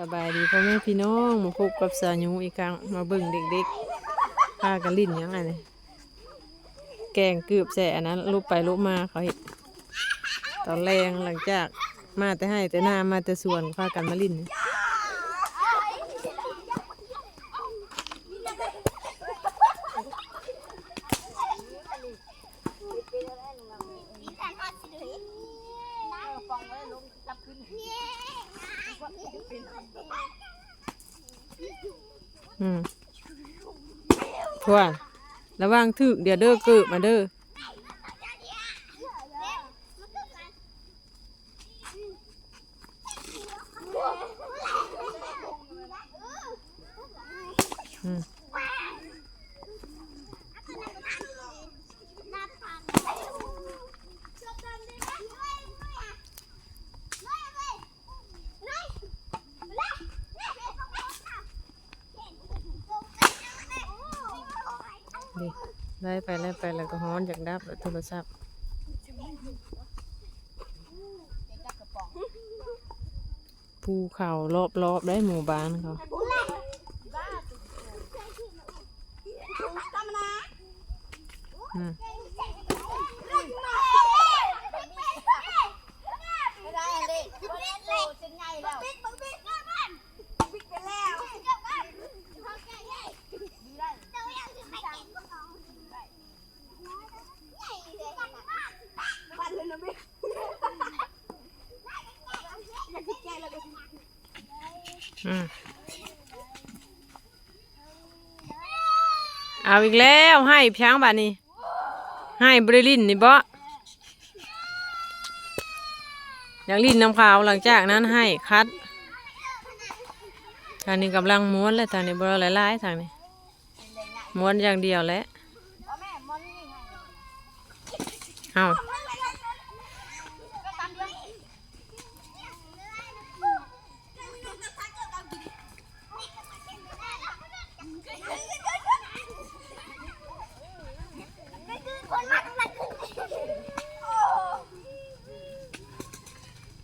สบายดีพ่อแม่พี่น้องมาพบกับสาญูอีกครั้งมาเบิ่งเด็กๆพากันลิ้นยังไงนี่แกงเกือบแสอันนั้นลุกไปลุกมาเขาเห็นตอนแรงหลังจากมาแต่ให้แต่หน้ามาแต่ส่วนพากันมาลิ้นนี่ มีแต่ทอดสิเลยน้ำฟองไว้ลงรับขึ้น อืมทวนระวังถึกเดี๋ยวเด้อเกิดมาเด้อ ดิไล่ไปไล่ไปแล้วก็ฮ้อนจากดับแล้วโทรศัพท์ภูเขารอบๆได้หมู่บ้านเขาอืม ไม่ได้เลยโตจนใหญ่แล้วบิ๊กบิ๊กบิ๊กไปแล้วดีได้เจ้ายังจะไปกินของได้ใหญ่เลยปันเลยนะบิ๊กอยากพิจารณาเลย อืม เอาอีกแล้วให้ช้างบานนี้ ให้บริลินนี่บ่อยากลินน้ำขาวหลังจากนั้นให้คัดทางนี้กำลังม้วนเลยทางนี้บรหลายๆทางนี้ม้วนอย่างเดียวแหล้วเอาแม่มอนนี่ไง เอา ก็ตามเดียว อืม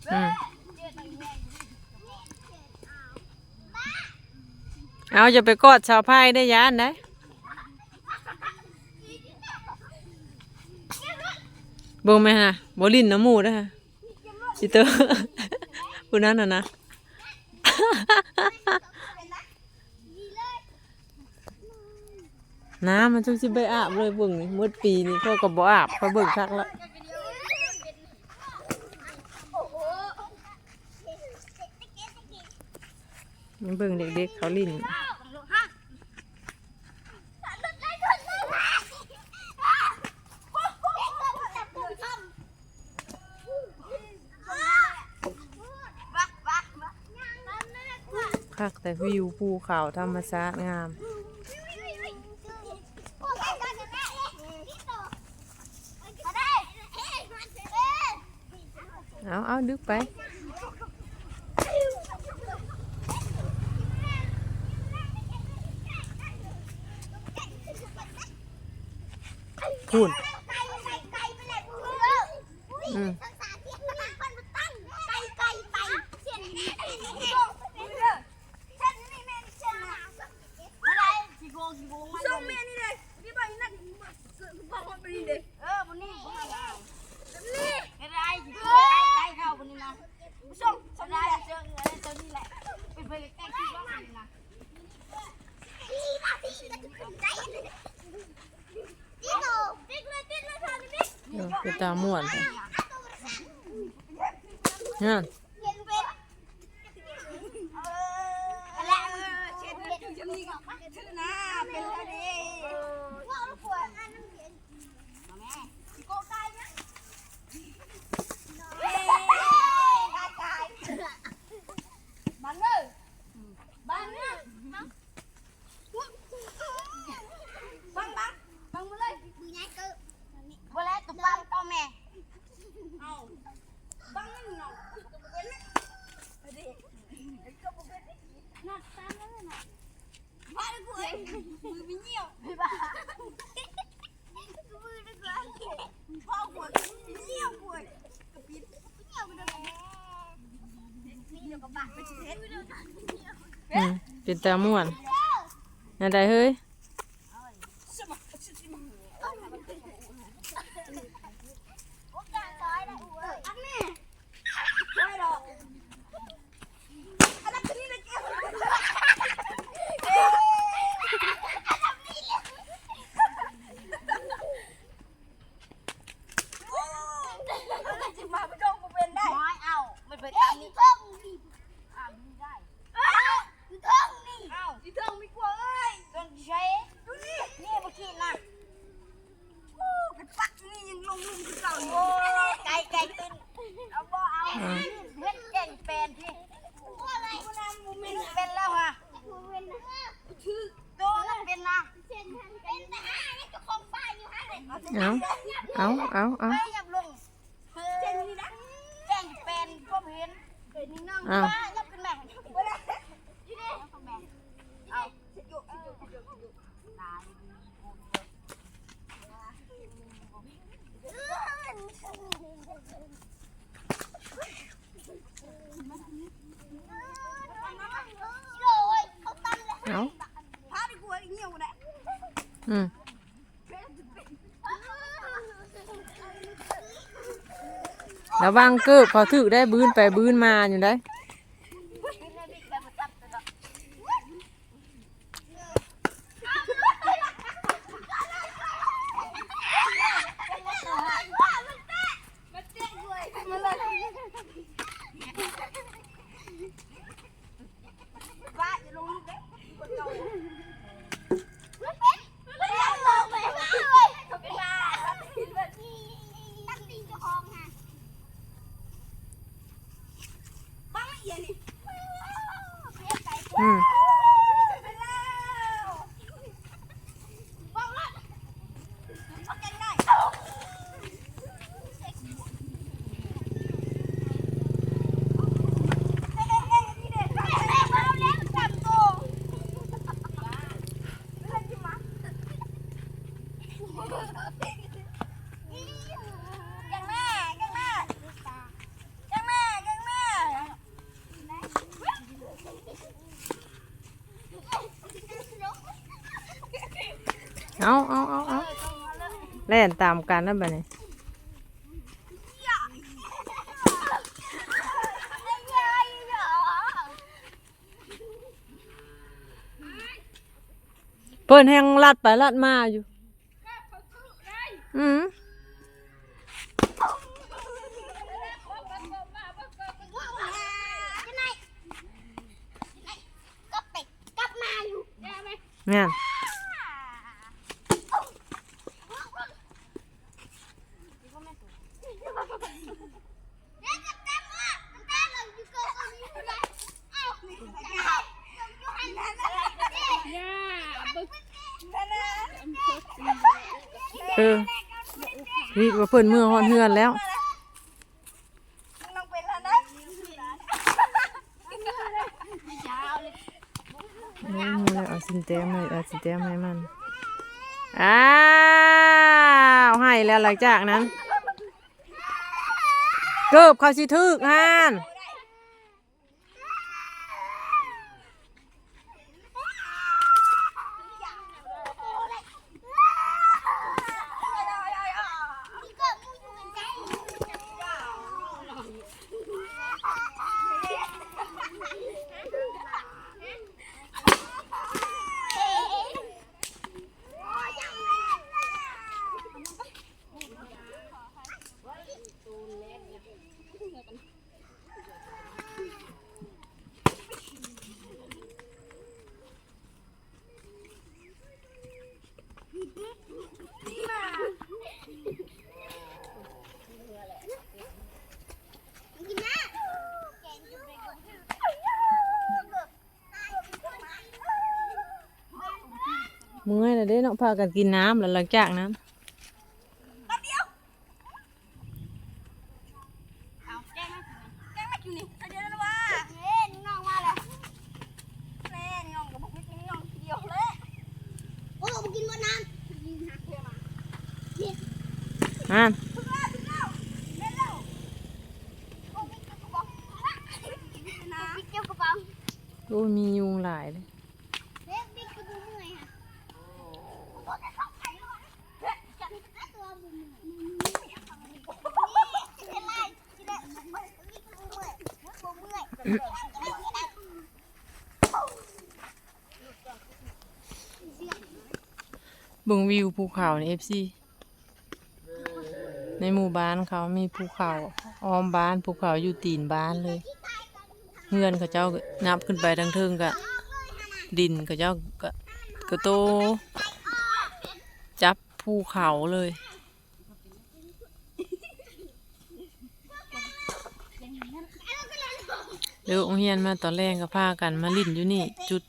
เอาจะไปกอดชาวไพ่ได้ยานได้เบิ่งไหมฮะบลินน้ำหมูนะฮะชิเตอร์ผู้นั้นน่ะนะน้ำมันจุกจิไปอาบเลยบิ่งนี่มืดปีนี่เขาก็บ่อาบเขาบิ่งคักและ มันเบิ่งเด็กๆเขาลิ้นคักแต่วิวภูเขาธรรมชาติงามเอาเอาดึกไป พูนอืม ส่งเมียนี่เลยนี่ไปนั่นบอกว่าไปนี่เลยเออวันนี้บอกว่านี่อะไรใกล้เข้าวันนี้นะส่งส่งได้เจอเจอนี่แหละไปไปใกล้ที่บ้านนะ เออคือตาม่วนไปนั่น บังเลยบังเลยบังบังบังมาเลยเวลาตุ๊กบังต่อแม่เอาบังนั่นเนาะเป็นไหมไปดิก็บ่เป็นนัดตามแล้วนะมาเลยกูเองมือมีเหี่ยวไปบ้ามือดีกว่าพ่อปวดเหี่ยวปวดกระปิดเหี่ยวไปเลย อยู่กับบ้านเป็นเฮ็ด อืมเป็นตาม่วนอันใดเฮ้ย โอกาสซอยได้อูเอ้ยอันนี้ไม่หรอกอันนั้นคือนี่นะเกี่ยวเอ๊ะ อันนั้นนี่แหละโอ้อันนั้นจะมาไปดองกูเป็นได้ไม่เอาไม่ไปตามนี้ท่องนี่อ่าไม่ได้คือท่อง นี่เอ้าที่ท่องไม่กลัวเอ้ยต้องใช้ดูนี่นี่เมื่อกี้นะโอ้กระปักนี่ยังลงลุมคือเก่าอยู่ไก่ไก่ตึนเอาบ่เอาเฮ็ดเก่งเป็นพี่อะไรกูนำมูเมนเป็นแล้วฮะชื่อโตแล้วเป็นนะเป็นนะนี่ก็คงป้ายอยู่ฮะเลยเอาเอาเอาเอาไม่ยับลงเจนนี่นะแก่งเป็นก็เห็นเป็นนี่น้องว่ายั กิบเขาถือได้บืนไปบืนมาอยู่ได้ บ้าจะลงลูกเด้คนเก่าบ้าเอียนี่ อืม ไปแล้วบ้าละเอาแกงได้เอ้ยเอ้ยเอ้ยนี่เด็ดเอาแล้วจับตัวไม่ได้จิมาแกงแม่แกงแม่แกงแม่แกงแม่ เอาเอาเอาเอาเล่นตามกันนั่นไปนี่เปิ้นแหงลัดไปลัดมาอยู่อืมเนี่ย ออรีบว่าเพิ่นเมื่อฮอนเฮือนแล้วน้องเป็นแล้วนะอืมเอาสินแต้มให้เอาสินแต้มให้มัน อ้าว ให้แล้วหลังจากนั้น เกิบเขาสิทึกฮาน เมื่อยแล้วเด้เนาะพากันกินน้ำแล้วหลังจากนั้นเอาแกงมาแกงมาอยู่นี่เอาเดี๋ยวนะว่าเฮ้ยนี่น้องมาแล้วแม่นี่น้องกับพวกนี้นี่น้องเดียวเลยโอ้มากินบนน้ำ อ่าน ถึงแล้วถึงแล้วเร็วเร็วโอ้ยบอกนะ โอ้ยมียุงหลายเลย เด็กบิ๊กก็บ่เมื่อยค่ะตัวบ่เมื่อยนี่เป็นไรสิได้บ่เมื่อยบ่เมื่อยบ่เมื่อย เบิ่งวิวภูเขาในเอฟซีในหมู่บ้านเขามีภูเขาอ้อมบ้านภูเขาอยู่ตีนบ้านเลยเงื่อนเขาเจ้านับขึ้นไปทั้งเทิงกะ ดินเขาเจ้าก็ก็โต จับภูเขาเลยเลิกโรงเรียนมาตอนแรกก็พากันมาลิ่นอยู่นี่ จุด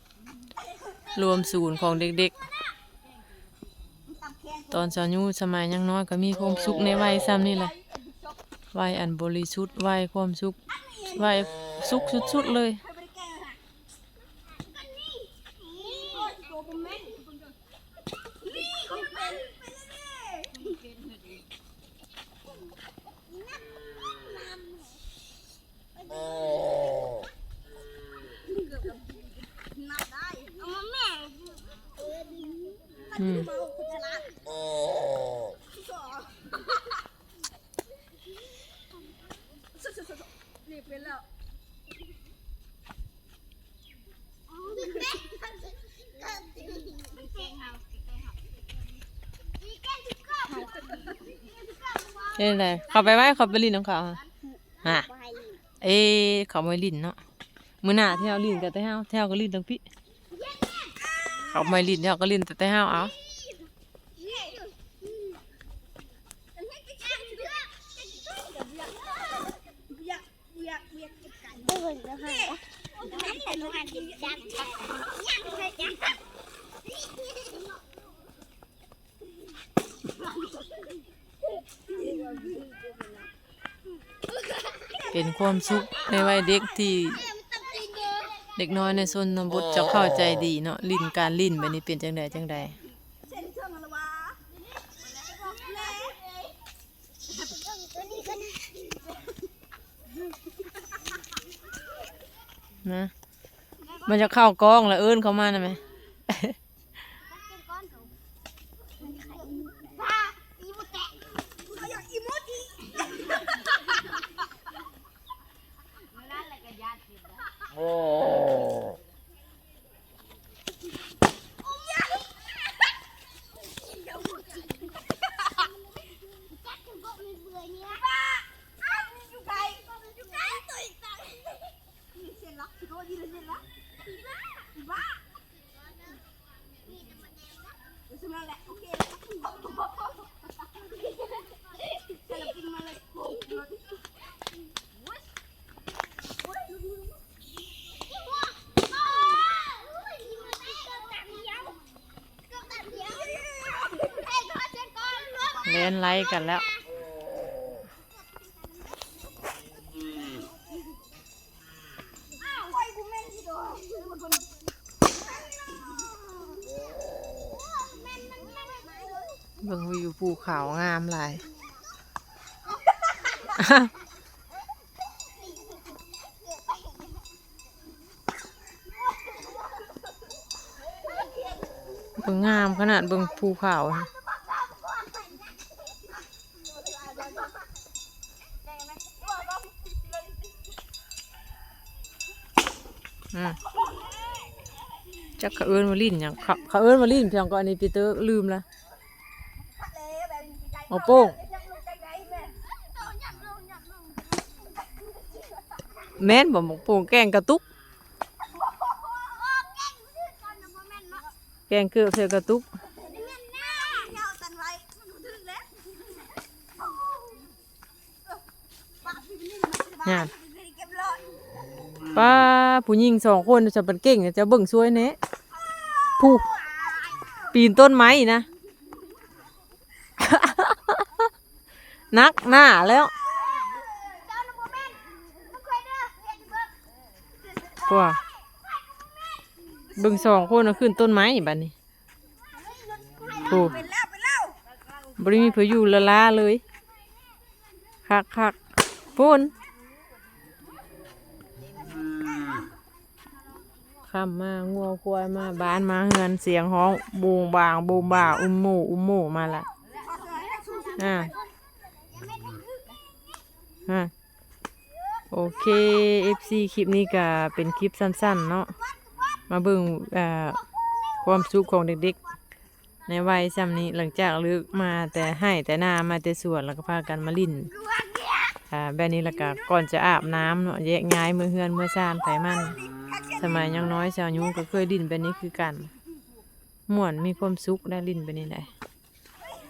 รวมศูนย์ของเด็กๆ ตอนสาวยูสมัยยังน้อยก็มีความสุขในวัยซ้ำนี่แหละวัยอันบริสุทธิ์วัยความสุขวัยสุขสุดๆเลยอืม เห็นไรเขาไปไว้เขาไปลินของเขาฮะฮะเอ้เขาไม่ลินเนาะมือหน้าเที่เฮาลินกับแต่เฮาเที่เฮาก็ลินทั้งพี่เขาไม่ลินเที่เฮาก็ลินแต่แต่เฮาเอา เป็นความสุขในวัยเด็กที่เด็กน้อยในชนบทจะเข้าใจดีเนาะลินการลินแบบนี้เป็นจังใดจังใด นะ มันจะเข้ากล้องแล้วเอิ้นเขามานะไหม เล่นไล่กันแล้ว เบิ่งวิวภูเขางามหลายเบิ่งงามขนาดเบิ่งภูเขาอะอืม จักเขาเอิ้นมาลิ้นหยังเขาเขาเอิ้นมาลิ้นเพียงก็อันนี้ปีเตอร์ลืมละเอาโป้งแม่นบ่หมกโป่งแกงกระตุก แกงเกลือเสือกระตุกงานป้าผู้หญิงสองคนจะเป็นเก่งจะเบิ่งช่วยเนะ ผู้ปีนต้นไม้นะ นักหน้าแล้วกว่าบิ่งสองคนเอาขึ้นต้นไม้บัดนี้โอ้บริมีเพื่ออยู่ละลาเลย คักคักๆพูน ค่ำมางัวควายมาบ้านมาเฮือนเสียงห้องบูงบางบูมบ่าอุ้มหมู่อุ้มหมู่มาละอ่าฮะโอเค FC คลิปนี้ก็เป็นคลิปสั้นๆ เนาะมาเบิ่งอ่อความสุขของเด็กๆ ในวัยซ้ำนี้หลังจากลิกมาแต่ให้แต่หน้ามาแต่สวนแล้วก็พากันมาลิ่นอ่าแบบนี้แล้วก็ก่อนจะอาบน้ำเนาะแยกย้ายมือเฮือนมือซานไผมัน สมัยยังน้อยสาวยุก็เคยดิ่นแบบนี้คือกันม่วนมีความสุขได้ดิ่นแบบนี้แหละ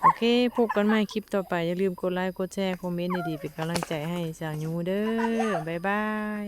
โอเคพบกันใหม่คลิปต่อไป อย่าลืมกดไลค์กดแชร์ คอมเมนต์ดีๆเป็นกำลังใจให้สาวยุเด้อบ๊ายบาย